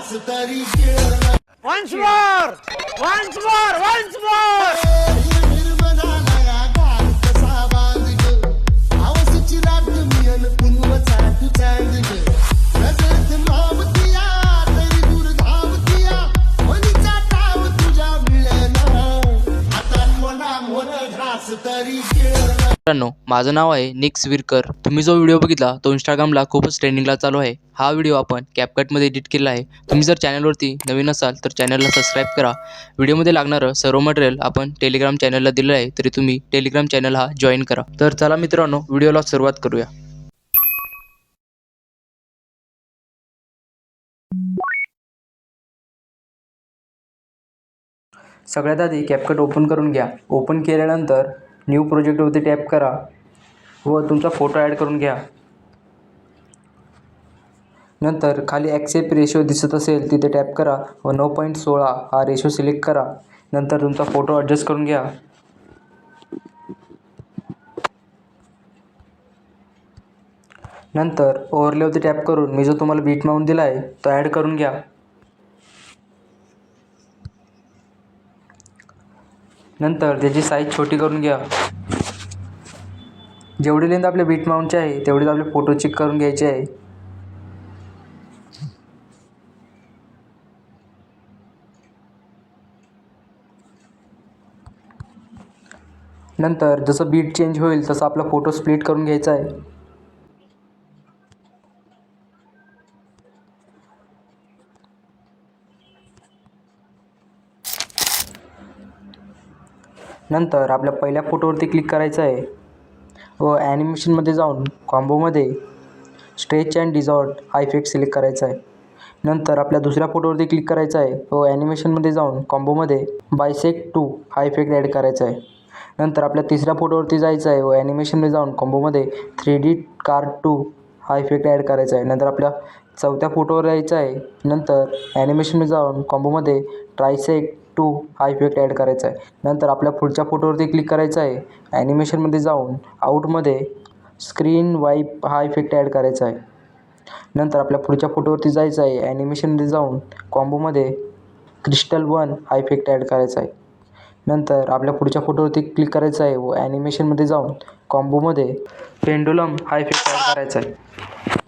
तास तरी once more once more मित्रांनो माझं नाव आहे निक स्वीरकर. तुम्ही जो व्हिडिओ बघितला तो इंस्टाग्रामला खूपच ट्रेंडिंगला चालू आहे. हा व्हिडिओ आपण कॅपकटमध्ये एडिट केला आहे. तुम्ही जर चॅनलवरती नवीन असाल तर चॅनलला सबस्क्राईब करा. व्हिडिओमध्ये लागणारं सर्व मटेरियल आपण टेलिग्राम चॅनलला दिलं आहे तरी तुम्ही टेलिग्राम चॅनल हा जॉईन करा. तर चला मित्रांनो व्हिडिओला सुरुवात करूया. सगळ्यात आधी कॅपकट ओपन करून घ्या. ओपन केल्यानंतर न्यू प्रोजेक्टवरती टॅप करा व तुमचा फोटो ॲड करून घ्या. नंतर खाली ॲक्सेप्ट रेशो दिसत असेल तिथे टॅप करा व नऊ पॉईंट सोळा हा रेशो सिलेक्ट करा. नंतर तुमचा फोटो ॲडजस्ट करून घ्या. नंतर ओव्हरलेवरती टॅप करून मी जो तुम्हाला बीट माऊंट दिला आहे तो ॲड करून घ्या. नंतर त्याची साईज छोटी करून घ्या. जेवढी लेंथ आपल्या बीट माउंटची आहे तेवढीच आपले फोटो चेक करून घ्यायचे आहे. नंतर जसं बीट चेंज होईल तसं आपला फोटो स्प्लिट करून घ्यायचा आहे. नंतर आपल्या पहिल्या फोटोवरती क्लिक करायचं आहे. व ॲनिमेशनमध्ये जाऊन कॉम्बोमध्ये स्ट्रेच अँड डिझॉर्ट हा इफेक्ट सिलेक्ट करायचा आहे. नंतर आपल्या दुसऱ्या फोटोवरती क्लिक करायचं आहे व ॲनिमेशनमध्ये जाऊन कॉम्बोमध्ये बायसेक टू हा इफेक्ट ॲड करायचा आहे. नंतर आपल्या तिसऱ्या फोटोवरती जायचं आहे व ॲनिमेशनमध्ये जाऊन कॉम्बोमध्ये थ्री डी कार्ड टू हा इफेक्ट ॲड करायचा आहे. नंतर आपल्या चौथ्या फोटोवर यायचं आहे. नंतर ॲनिमेशनमध्ये जाऊन कॉम्बोमध्ये ट्रायसेक टू हा इफेक्ट ॲड करायचा आहे. नंतर आपल्या पुढच्या फोटोवरती क्लिक करायचं आहे. ॲनिमेशनमध्ये जाऊन आऊटमध्ये स्क्रीन वाईप हा इफेक्ट ॲड करायचा आहे. नंतर आपल्या पुढच्या फोटोवरती जायचं आहे. ॲनिमेशनमध्ये जाऊन कॉम्बोमध्ये क्रिस्टल वन हा इफेक्ट ॲड करायचा आहे. नंतर आपल्या पुढच्या फोटोवरती क्लिक करायचं आहे व ॲनिमेशनमध्ये जाऊन कॉम्बोमध्ये पेंडुलम हा इफेक्ट ॲड करायचा आहे.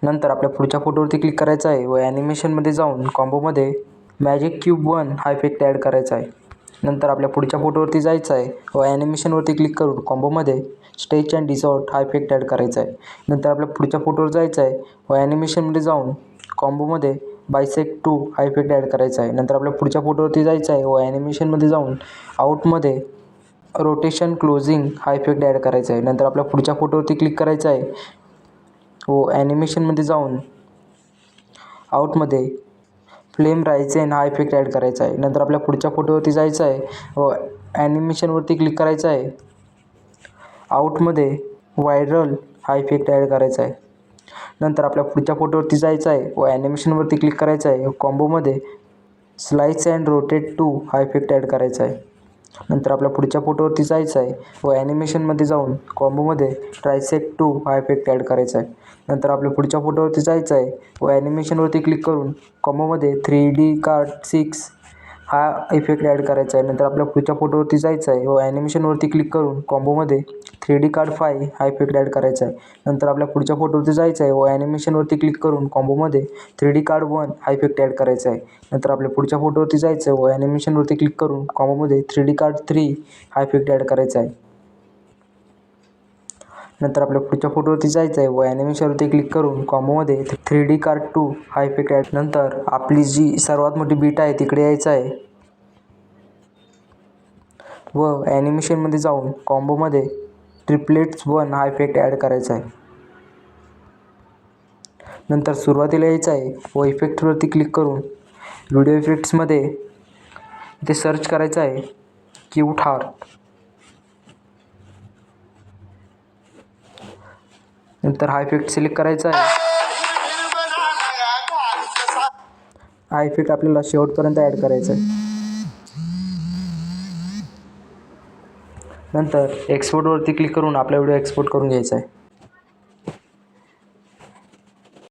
नंतर आपल्या पुढच्या फोटोवरती क्लिक करायचं आहे व ॲनिमेशनमध्ये जाऊन कॉम्बोमध्ये मॅजिक क्यूब वन हा इफेक्ट ॲड करायचा आहे. नंतर आपल्या पुढच्या फोटोवरती जायचं आहे व ॲनिमेशनवरती क्लिक करून कॉम्बोमध्ये स्टेच अँड डिझॉर्ट हा इफेक्ट ॲड करायचा आहे. नंतर आपल्या पुढच्या फोटोवर जायचं आहे व ॲनिमेशनमध्ये जाऊन कॉम्बोमध्ये बायसेक टू हा इफेक्ट ॲड करायचा आहे. नंतर आपल्या पुढच्या फोटोवरती जायचं आहे व ॲनिमेशनमध्ये जाऊन आऊटमध्ये रोटेशन क्लोजिंग हा इफेक्ट ॲड करायचा आहे. नंतर आपल्या पुढच्या फोटोवरती क्लिक करायचं आहे व ॲनिमेशनमध्ये जाऊन आऊटमध्ये फ्लेम रायझेन हा इफेक्ट ॲड करायचा आहे. नंतर आपल्या पुढच्या फोटोवरती जायचं आहे व ॲनिमेशनवरती क्लिक करायचं आहे. आऊटमध्ये व्हायरल हा इफेक्ट ॲड करायचा आहे. नंतर आपल्या पुढच्या फोटोवरती जायचं आहे व ॲनिमेशनवरती क्लिक करायचं आहे. कॉम्बोमध्ये स्लाईस अँड रोटेट टू हा इफेक्ट ॲड करायचा आहे. नंतर आपल्या पुढच्या फोटोवरती जायचं आहे व ॲनिमेशनमध्ये जाऊन कॉम्बोमध्ये ट्रायसेक टू हा इफेक्ट ॲड करायचा आहे. नंतर आपल्या पुढच्या फोटोवरती जायचं आहे व ॲनिमेशनवरती क्लिक करून कॉम्बोमध्ये थ्री डी कार्ड सिक्स हा इफेक्ट ॲड करायचा आहे. नंतर आपल्या पुढच्या फोटोवरती जायचं आहे. व ॲनिमेशनवरती क्लिक करून कॉम्बोमध्ये थ्री डी कार्ड फाय हा इफेक्ट ॲड करायचा आहे. नंतर आपल्या पुढच्या फोटोवरती जायचं आहे. व ॲनिमेशनवरती क्लिक करून कॉम्बोमध्ये थ्री डी कार्ड वन हा इफेक्ट ॲड करायचा आहे. नंतर आपल्या पुढच्या फोटोवरती जायचं आहे. व ॲनिमेशनवरती क्लिक करून कॉम्बोमध्ये थ्री डी कार्ड थ्री हा इफेक्ट ॲड करायचा आहे. नंतर आपल्या पुढच्या फोटोवरती जायचं आहे व ॲनिमेशनवरती क्लिक करून कॉम्बोमध्ये थ्री डी कार्ड टू हा इफेक्ट ॲड नंतर आपली जी सर्वात मोठी बीट आहे तिकडे यायचं आहे व ॲनिमेशनमध्ये जाऊन कॉम्बोमध्ये ट्रिपलेट्स वन हा इफेक्ट ॲड करायचा आहे नंतर सुरुवातीला यायचं आहे व इफेक्टवरती क्लिक करून व्हिडिओ इफेक्ट्समध्ये ते सर्च करायचं आहे क्यूट हार्ट नंतर हा इफेक्ट सिलेक्ट करायचा आहे. हा इफेक्ट आपल्याला शेवटपर्यंत ॲड करायचा आहे. नंतर एक्सपोर्टवरती क्लिक करून आपला व्हिडिओ एक्सपोर्ट करून घ्यायचा आहे.